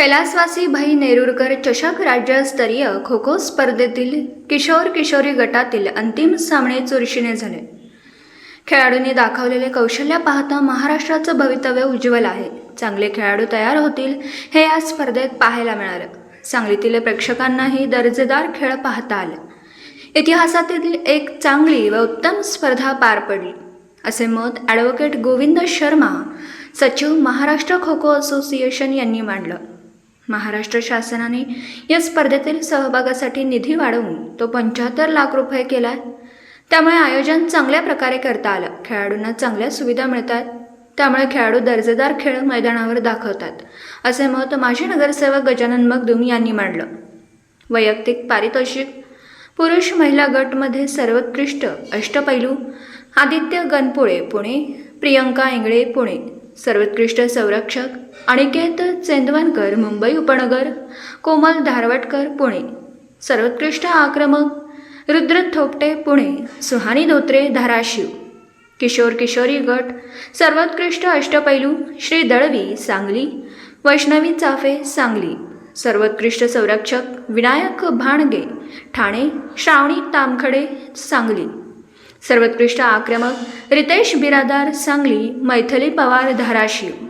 कैलासवासी भाई नेरुरकर चषक राज्यस्तरीय खो खो स्पर्धेतील किशोर किशोरी गटातील अंतिम सामने चुरशीने झाले. खेळाडूंनी दाखवलेले कौशल्य पाहता महाराष्ट्राचं भवितव्य उज्ज्वल आहे. चांगले खेळाडू तयार होतील हे या स्पर्धेत पाहायला मिळालं. सांगलीतील प्रेक्षकांनाही दर्जेदार खेळ पाहता आला. इतिहासातील एक चांगली व उत्तम स्पर्धा पार पडली. असे मत ॲडव्होकेट गोविंद शर्मा सचिव महाराष्ट्र खो खो असोसिएशन यांनी मांडलं. महाराष्ट्र शासनाने या स्पर्धेतील सहभागासाठी निधी वाढवून तो पंच्याहत्तर लाख रुपये केला त्यामुळे आयोजन चांगल्या प्रकारे करता आलं. खेळाडूंना चांगल्या सुविधा मिळतात. त्यामुळे खेळाडू दर्जेदार खेळ मैदानावर दाखवतात. असे मत माजी नगरसेवक गजानन मगदुम यांनी मांडलं. वैयक्तिक पारितोषिक पुरुष महिला गटमध्ये सर्वोत्कृष्ट अष्टपैलू आदित्य गणपुळे पुणे प्रियंका इंगळे पुणे सर्वोत्कृष्ट संरक्षक अनिकेत चेंदवनकर मुंबई उपनगर कोमल धारवटकर पुणे. सर्वोत्कृष्ट आक्रमक रुद्र थोपटे पुणे. सुहानी धोत्रे धाराशिव. किशोर किशोरी गट सर्वोत्कृष्ट अष्टपैलू श्री दळवी सांगली. वैष्णवी चाफे सांगली. सर्वोत्कृष्ट संरक्षक विनायक भाणगे ठाणे. श्रावणी तामखडे सांगली. सर्वोत्कृष्ट आक्रमक रितेश बिरादार सांगली मैथली पवार धाराशिव.